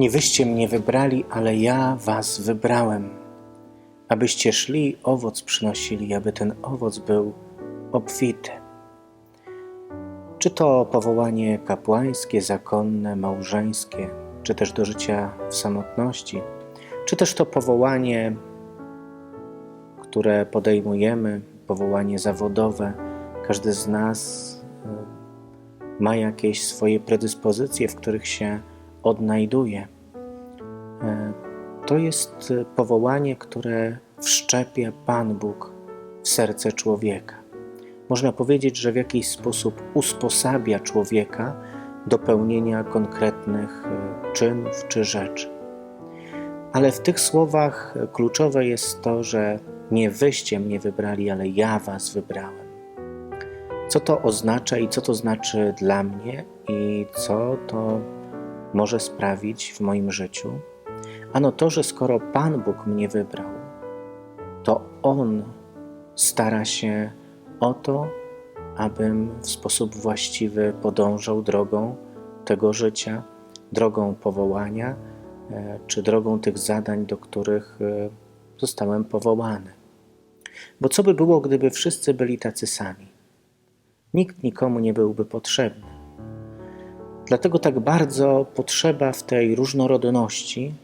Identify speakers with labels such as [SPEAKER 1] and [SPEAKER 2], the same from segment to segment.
[SPEAKER 1] Nie wyście mnie wybrali, ale ja was wybrałem, abyście szli owoc przynosili, aby ten owoc był obfity. Czy to powołanie kapłańskie, zakonne, małżeńskie, czy też do życia w samotności, czy też to powołanie, które podejmujemy, powołanie zawodowe, każdy z nas y, ma jakieś swoje predyspozycje, w których się odnajduje. E, To jest powołanie, które wszczepia Pan Bóg w serce człowieka. Można powiedzieć, że w jakiś sposób usposabia człowieka do pełnienia konkretnych y, czynów czy rzeczy. Ale w tych słowach kluczowe jest to, że nie wyście mnie wybrali, ale ja was wybrałem. Co to oznacza i co to znaczy dla mnie i co to może sprawić w moim życiu? Ano to, że skoro Pan Bóg mnie wybrał, to On stara się o to, abym w sposób właściwy podążał drogą tego życia, drogą powołania, e, czy drogą tych zadań, do których e, zostałem powołany. Bo co by było, gdyby wszyscy byli tacy sami? Nikt nikomu nie byłby potrzebny. Dlatego tak bardzo potrzeba w tej różnorodności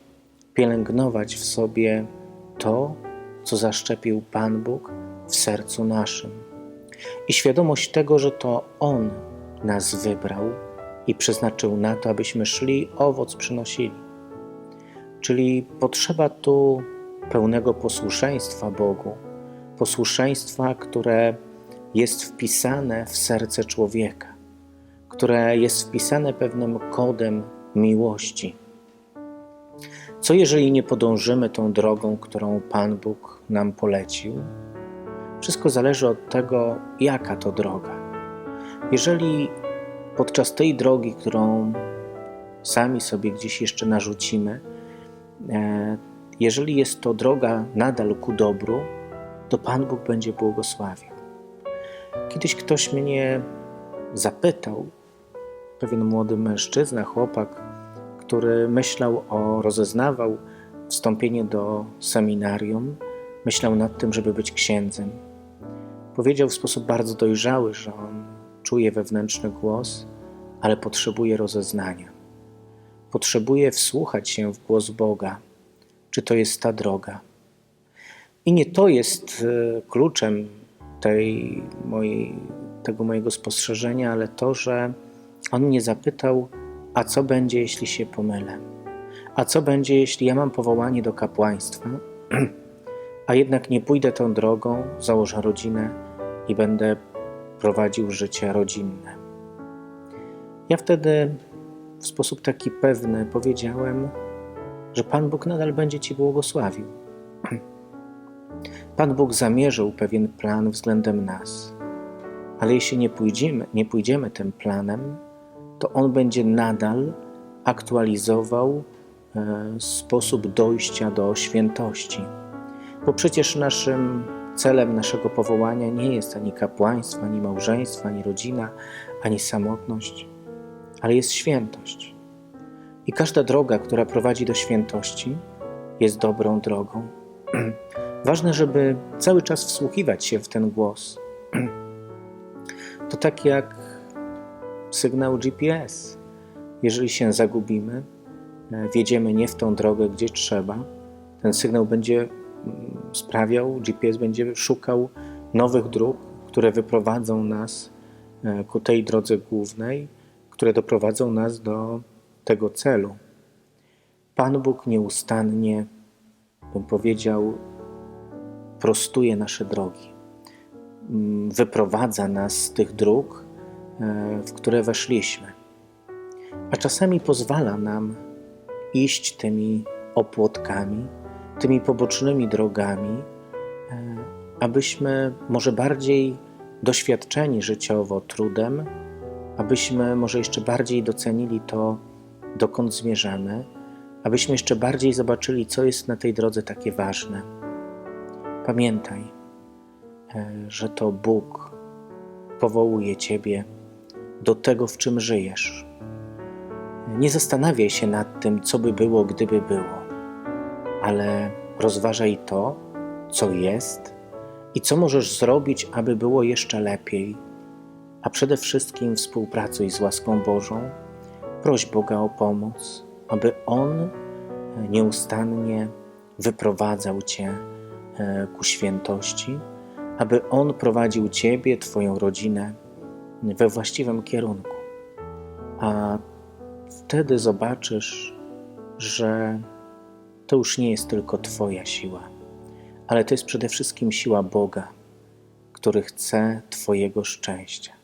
[SPEAKER 1] pielęgnować w sobie to, co zaszczepił Pan Bóg w sercu naszym. I świadomość tego, że to On nas wybrał i przeznaczył na to, abyśmy szli, owoc przynosili. Czyli potrzeba tu pełnego posłuszeństwa Bogu, posłuszeństwa, które jest wpisane w serce człowieka, które jest wpisane pewnym kodem miłości. Co jeżeli nie podążymy tą drogą, którą Pan Bóg nam polecił? Wszystko zależy od tego, jaka to droga. Jeżeli podczas tej drogi, którą sami sobie gdzieś jeszcze narzucimy, e, jeżeli jest to droga nadal ku dobru, to Pan Bóg będzie błogosławił. Kiedyś ktoś mnie zapytał, pewien młody mężczyzna, chłopak, który myślał o, rozeznawał wstąpienie do seminarium, myślał nad tym, żeby być księdzem. Powiedział w sposób bardzo dojrzały, że on czuje wewnętrzny głos, ale potrzebuje rozeznania. Potrzebuje wsłuchać się w głos Boga, czy to jest ta droga. I nie to jest e, kluczem tej mojej, tego mojego spostrzeżenia, ale to, że on mnie zapytał, a co będzie, jeśli się pomylę? A co będzie, jeśli ja mam powołanie do kapłaństwa, a jednak nie pójdę tą drogą, założę rodzinę i będę prowadził życie rodzinne? Ja wtedy w sposób taki pewny powiedziałem, że Pan Bóg nadal będzie Ci błogosławił. Pan Bóg zamierzył pewien plan względem nas, ale jeśli nie pójdziemy, nie pójdziemy tym planem, to On będzie nadal aktualizował e, sposób dojścia do świętości. Bo przecież naszym celem naszego powołania nie jest ani kapłaństwo, ani małżeństwo, ani rodzina, ani samotność, ale jest świętość. I każda droga, która prowadzi do świętości, jest dobrą drogą. Ważne, żeby cały czas wsłuchiwać się w ten głos. To tak jak sygnał GPS. Jeżeli się zagubimy, e, wjedziemy nie w tą drogę, gdzie trzeba, ten sygnał będzie mm, sprawiał, GPS będzie szukał nowych dróg, które wyprowadzą nas e, ku tej drodze głównej, które doprowadzą nas do tego celu. Pan Bóg nieustannie, bym powiedział, prostuje nasze drogi, mm, wyprowadza nas z tych dróg, w które weszliśmy. A czasami pozwala nam iść tymi opłotkami, tymi pobocznymi drogami, e, abyśmy może bardziej doświadczeni życiowo trudem, abyśmy może jeszcze bardziej docenili to, dokąd zmierzamy, abyśmy jeszcze bardziej zobaczyli, co jest na tej drodze takie ważne. Pamiętaj, e, że to Bóg powołuje Ciebie do tego, w czym żyjesz. Nie zastanawiaj się nad tym, co by było, gdyby było, ale rozważaj to, co jest i co możesz zrobić, aby było jeszcze lepiej. A przede wszystkim współpracuj z łaską Bożą, proś Boga o pomoc, aby On nieustannie wyprowadzał Cię e, ku świętości, aby On prowadził Ciebie, Twoją rodzinę we właściwym kierunku. A wtedy zobaczysz, że to już nie jest tylko Twoja siła, ale to jest przede wszystkim siła Boga, który chce Twojego szczęścia.